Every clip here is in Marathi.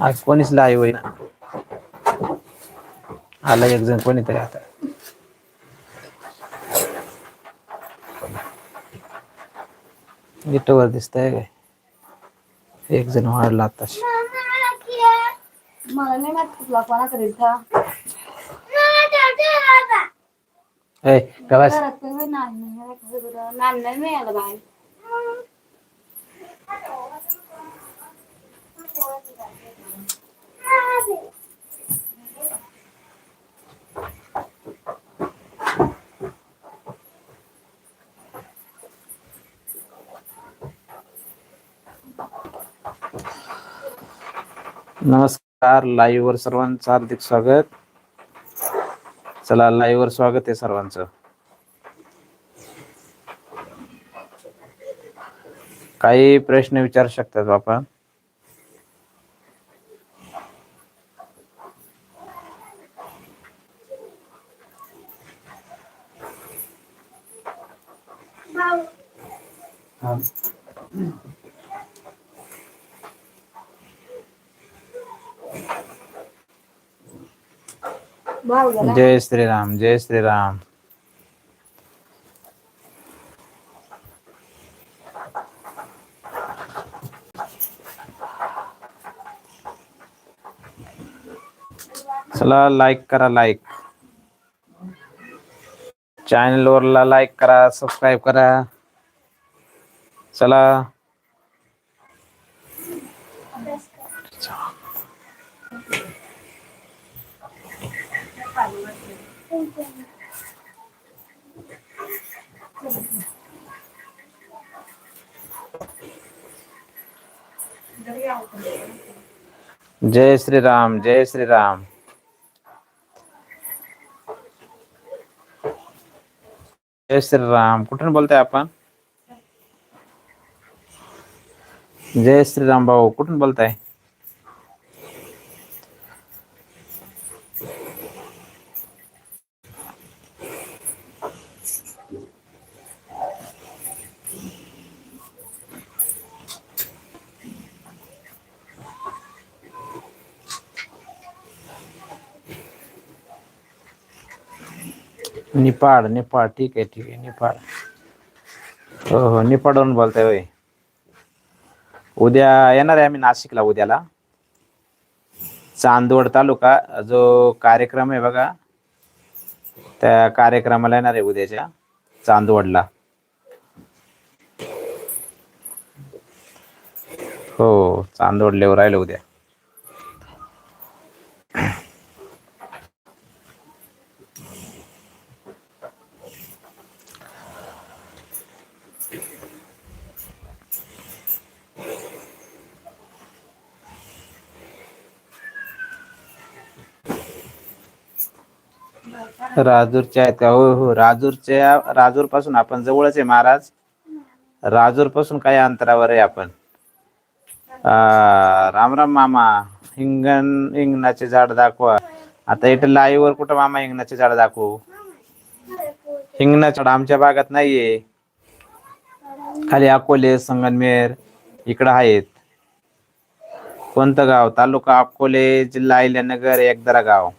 आज कोणीच लाईव्ह होईना. आला एक जण कोणीतरी आता. वर दिसतंय काय एक जण वाढला आता मला नाही माहीत तुला कोणाकडे इथं. ए प्रवास घरात पण नाही नाही नाही नाही मिळालं बाहेर नमस्कार लाईव्ह वर सर्वांचं हार्दिक स्वागत. चला लाईव्ह वर स्वागत आहे सर्वांचं. काही प्रश्न विचारू शकतात आपण? भाऊ गेला जय श्रीराम जय श्रीराम चला लाईक करा लाईक चॅनल वरला लाईक करा सबस्क्राईब करा. चला. जय श्री राम जय श्री राम जय श्री राम कुठून बोलताय आपण? जय श्रीराम भाऊ कुठून बोलताय? निपाड निपाड ठीक आहे ठीक आहे निपाड हो हो निपाडवरून बोलताय होय. उद्या येणार आहे आम्ही नाशिकला उद्याला. चांदवड तालुका जो कार्यक्रम आहे बघा त्या कार्यक्रमाला येणार आहे उद्याच्या चांदवडला. हो चांदवडला राहिलं उद्या. राजूरच्या आहेत का? हो हो. राजूरच्या राजूरपासून आपण जवळच आहे महाराज. राजूरपासून काही अंतरावर आहे आपण? राम राम मामा हिंगण हिंगणाचे झाड दाखवा. आता इथं लाईव्ह वर कुठं मामा हिंगणाचे झाड दाखवू? हिंगणाचे झाड आमच्या भागात नाहीये. खाली अकोले संगनमेर इकडं आहेत. कोणतं गाव? तालुका अकोले जिल्हा अहिल्यानगर एकदरा गाव.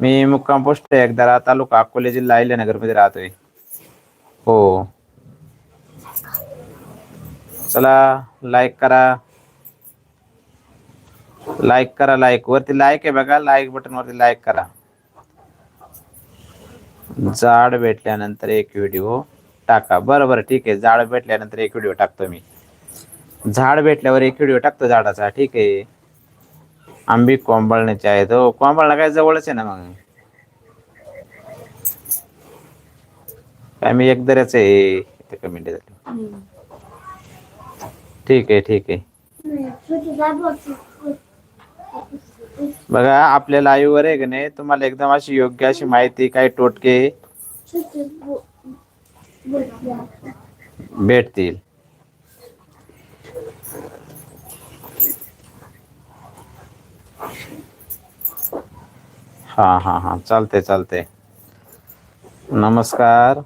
मी मुक्काम पोस्ट एकदरा तालुका अकोले जिल्हा अहिल्यानगरमध्ये राहतोय. हो. चला लाईक करा. लाईक करा लाईक वरती लाईक आहे बघा. लाईक बटन वरती लाईक करा. झाड भेटल्यानंतर एक व्हिडिओ टाका. बरं बरं ठीक आहे. झाड भेटल्यानंतर एक व्हिडिओ टाकतो मी. झाड भेटल्यावर एक व्हिडिओ टाकतो झाडाचा. ठीक आहे. आंबी कोंबळण्याचे आहेत. हो कोंबळणा काय जवळच आहे ना मग? काय मी एकदरच आहे. कमेंट झाली. ठीक आहे ठीक आहे. बघा आपल्या लाईव्ह वर आहे का नाही तुम्हाला एकदम अशी योग्य अशी माहिती काही टोटके भेटतील. हा हा हा. चालते चालते नमस्कार.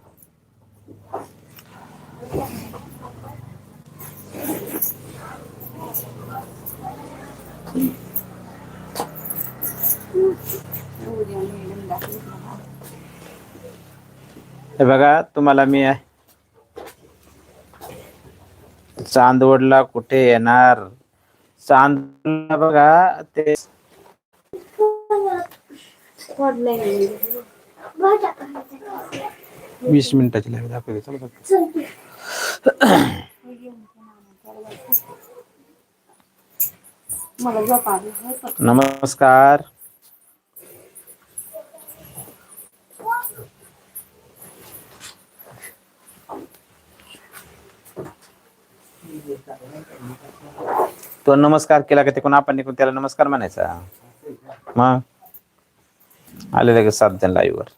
हे बघा तुम्हाला मी चांदवडला कुठे येणार? चांदवडला बघा ते वीस मिनिटाची लाईव्ह दाखवली चला नमस्कार. तो नमस्कार केला का ते आपण निघून त्याला नमस्कार म्हणायचा. मग? आले लगेच सात जण लाईव्हवर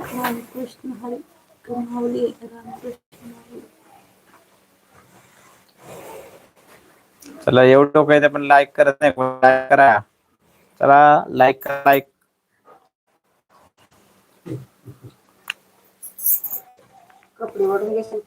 रामकृष्ण कमावली रामकृष्ण चला एवढं काही पण लाईक करत नाही लाईक करा. चला लाईक करा लाईक कपडे ओढून घेशील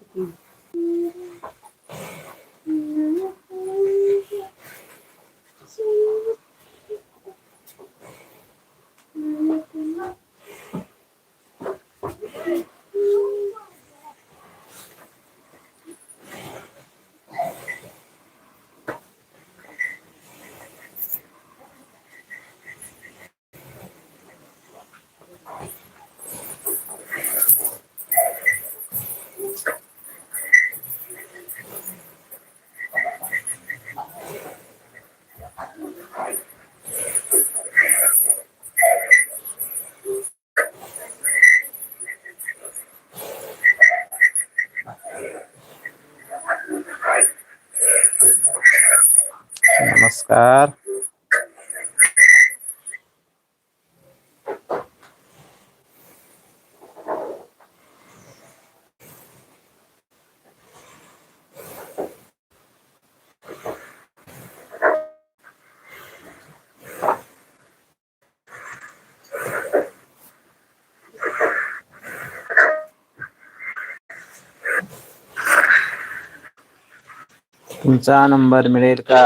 नमस्कार. तुमचा नंबर मिळेल का?